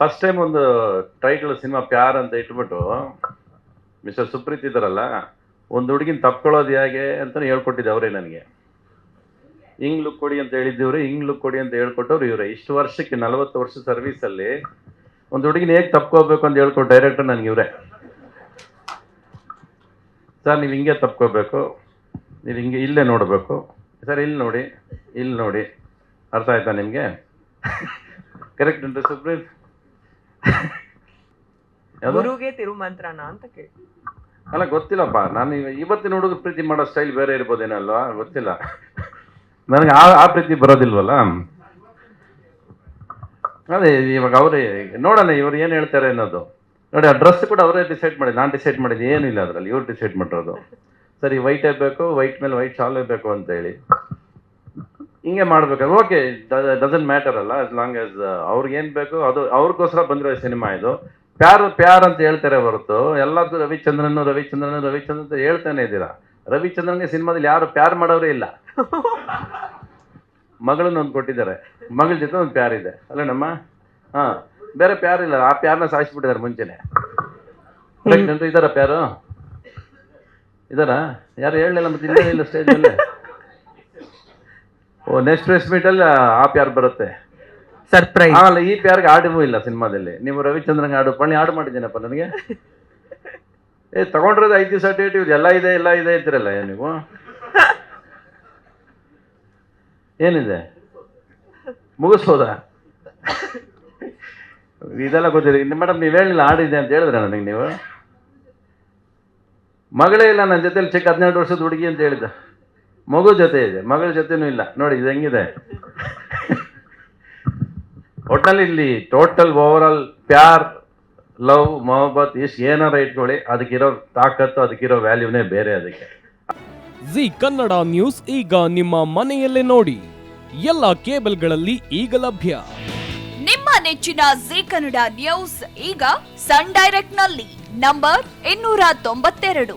First time ಒಂದು title cinema ಪ್ಯಾರ್ ಅಂತ ಇಟ್ಬಿಟ್ಟು ಮಿಸ್ಟರ್ ಸುಪ್ರೀತ್ ಇದ್ದಾರಲ್ಲ, ಒಂದು ಹುಡುಗಿನ ತಪ್ಕೊಳ್ಳೋದು ಹೇಗೆ ಅಂತ ಹೇಳ್ಕೊಟ್ಟಿದ್ದೆ ಅವರೇ ನನಗೆ. ಹಿಂಗ್ ಲುಕ್ ಕೊಡಿ ಅಂತ ಹೇಳಿದ್ದೀವ್ರೆ, ಹಿಂಗ್ ಲುಕ್ ಕೊಡಿ ಅಂತ ಹೇಳ್ಕೊಟ್ಟವ್ರು ಇವರೇ. ಇಷ್ಟು ವರ್ಷಕ್ಕೆ, ನಲವತ್ತು ವರ್ಷ ಸರ್ವೀಸಲ್ಲಿ ಒಂದು ಹುಡುಗಿನ ಹೇಗೆ ತಪ್ಕೋಬೇಕು ಅಂತ ಹೇಳ್ಕೊಟ್ಟು ಡೈರೆಕ್ಟರ್ ನನಗೆ ಇವರೇ. ಸರ್, ನೀವು ಹಿಂಗೆ ತಪ್ಕೋಬೇಕು ನೀವು ಹಿಂಗೆ ಇಲ್ಲೇ ನೋಡಬೇಕು. ಸರ್, ಇಲ್ಲಿ ನೋಡಿ ಇಲ್ಲಿ ನೋಡಿ. ಅರ್ಥ ಆಯ್ತಾ ನಿಮಗೆ? ಕರೆಕ್ಟ್ ಉಂಟು ಸುಪ್ರೀತ್? ಗುರುಗೆ ತಿರುಮಂತ್ರನ ಅಂತ ಕೇಳಿ. ಅಲ್ಲ ಗೊತ್ತಿಲ್ಲಪ್ಪ. ನಾನು ಇವ- ಇವತ್ತಿನ ಹುಡುಗ ಪ್ರೀತಿ ಮಾಡೋ ಸ್ಟೈಲ್ ಬೇರೆ ಇರ್ಬೋದೇನಲ್ವಾ ಗೊತ್ತಿಲ್ಲ. ನನಗೆ ಆ ಆ ಪ್ರೀತಿ ಬರೋದಿಲ್ವಲ್ಲ? ಅದೇ ಇವಾಗ ಅವರೇ ನೋಡೋಣ ಇವ್ರು ಏನು ಹೇಳ್ತಾರೆ ಅನ್ನೋದು. ನೋಡಿ ಆ ಡ್ರೆಸ್ ಕೂಡ ಅವರೇ ಡಿಸೈಡ್ ಮಾಡಿದ್ದು ನಾನು ಡಿಸೈಡ್ ಮಾಡಿದ್ದು ಏನಿಲ್ಲ ಅದರಲ್ಲಿ. ಇವ್ರು ಡಿಸೈಡ್ ಮಾಡಿರೋದು. ಸರಿ ವೈಟೇ ಬೇಕು ವೈಟ್ ಮೇಲೆ ವೈಟ್ ಶಾಲೇ ಬೇಕು ಅಂತ ಹೇಳಿ. ಹಿಂಗೆ ಮಾಡ್ಬೇಕು. ಓಕೆ ಡಸನ್ ಮ್ಯಾಟರ್ ಅಲ್ಲ ಆಸ್ ಲಾಂಗ್ ಆಸ್ ಅವ್ರಿಗೆ ಏನು ಬೇಕು ಅದು, ಅವ್ರಿಗೋಸ್ಕರ ಬಂದಿರೋ ಸಿನಿಮಾ ಇದು. ಪ್ಯಾರ್ ಪ್ಯಾರ್ ಅಂತ ಹೇಳ್ತಾರೆ ಹೊರತು ಎಲ್ಲದೂ ರವಿಚಂದ್ರನ್ ರವಿಚಂದ್ರನ್ ರವಿಚಂದ್ರ ಅಂತ ಹೇಳ್ತಾನೆ ಇದ್ದೀರಾ? ರವಿಚಂದ್ರನ್ಗೆ ಸಿನಿಮಾದಲ್ಲಿ ಯಾರು ಪ್ಯಾರ್ ಮಾಡೋರೇ ಇಲ್ಲ. ಮಗಳನ್ನ ಒಂದು ಕೊಟ್ಟಿದ್ದಾರೆ. ಮಗಳ ಜೊತೆ ಒಂದು ಪ್ಯಾರ್ ಇದೆ. ಅಲ್ಲ ನಮ್ಮ? ಹಾ, ಬೇರೆ ಪ್ಯಾರ್ ಇಲ್ಲ. ಆ ಪ್ಯಾರ್ನ ಸಾಯಿಸ್ಬಿಟ್ಟಿದ್ದಾರೆ ಮುಂಚೆನೆ. ಇದಾರ ಪ್ಯಾರು? ಇದಾರ ಯಾರು ಹೇಳಲಿಲ್ಲ ಮತ್ತೆ ಇಲ್ಲೇ ಸ್ಟೇಜ್ ಓ ನೆಕ್ಸ್ಟ್ ಪ್ರೆಸ್ ಮೀಟಲ್ಲಿ ಆ ಪ್ಯಾರ್ ಬರುತ್ತೆ? ಸರ್ಪ್ರೈಸ್ ಆಮೇಲೆ ಈ ಪ್ಯಾರ್ಗೆ ಹಾಡು ಇಲ್ಲ ಸಿನಿಮಾದಲ್ಲಿ. ನೀವು ರವಿಚಂದ್ರನ್ಗೆ ಆಡು ಪಣಿ ಆಡು ಮಾಡಿದ್ದೀನಪ್ಪ ನನಗೆ. ಏ ತಗೊಂಡಿರೋದು ಐದು ದಿವಸ ಡೇಟ್ ಇವ್ರು ಎಲ್ಲ ಇದೆ ಎಲ್ಲ ಇದೆ ಇದ್ರಲ್ಲ ನೀವು? ಏನಿದೆ? ಮುಗಿಸ್ಬೋದಾ? ಇದೆಲ್ಲ ಗೊತ್ತಿದೆ. ಮೇಡಮ್ ನೀವು ಹೇಳಿಲ್ಲ ಆಡಿದೆ ಅಂತ ಹೇಳಿದ್ರೆ ನನಗೆ ನೀವು? ಮಗಳೇ ಇಲ್ಲ ನನ್ನ ಜೊತೆಲಿ ಚಿಕ್ಕ ಹದಿನೆಂಟು ವರ್ಷದ ಹುಡುಗಿ ಅಂತ ಹೇಳಿದ ಮಗು ಜೊತೆ ಇದೆ. ಮಗಳ ಜೊತೆನೂ ಇಲ್ಲ. ನೋಡಿ ಇದು ಹೆಂಗಿದೆ? ಒಟ್ನಲ್ಲಿ ಇಲ್ಲಿ ಟೋಟಲ್ ಓವರ್ ಆಲ್ ಪ್ಯಾರ್ ಲವ್ ಮೊಹಬ್ಬತ್ ಇಷ್ಟು ಏನಾರ ಇಟ್ಕೊಳ್ಳಿ ಅದಕ್ಕಿರೋ ತಾಕತ್ತು ಅದಕ್ಕಿರೋ ವ್ಯಾಲ್ಯೂನೇ ಬೇರೆ ಅದಕ್ಕೆ. ಜಿ ಕನ್ನಡ ನ್ಯೂಸ್ ಈಗ ನಿಮ್ಮ ಮನೆಯಲ್ಲೇ ನೋಡಿ. ಎಲ್ಲ ಕೇಬಲ್ಗಳಲ್ಲಿ ಈಗ ಲಭ್ಯ. ನಿಮ್ಮ ನೆಚ್ಚಿನ ಜಿ ಕನ್ನಡ ನ್ಯೂಸ್ ಈಗ ಸನ್ ಡೈರೆಕ್ಟ್ನಲ್ಲಿ ನಂಬರ್ ಇನ್ನೂರ ತೊಂಬತ್ತೆರಡು.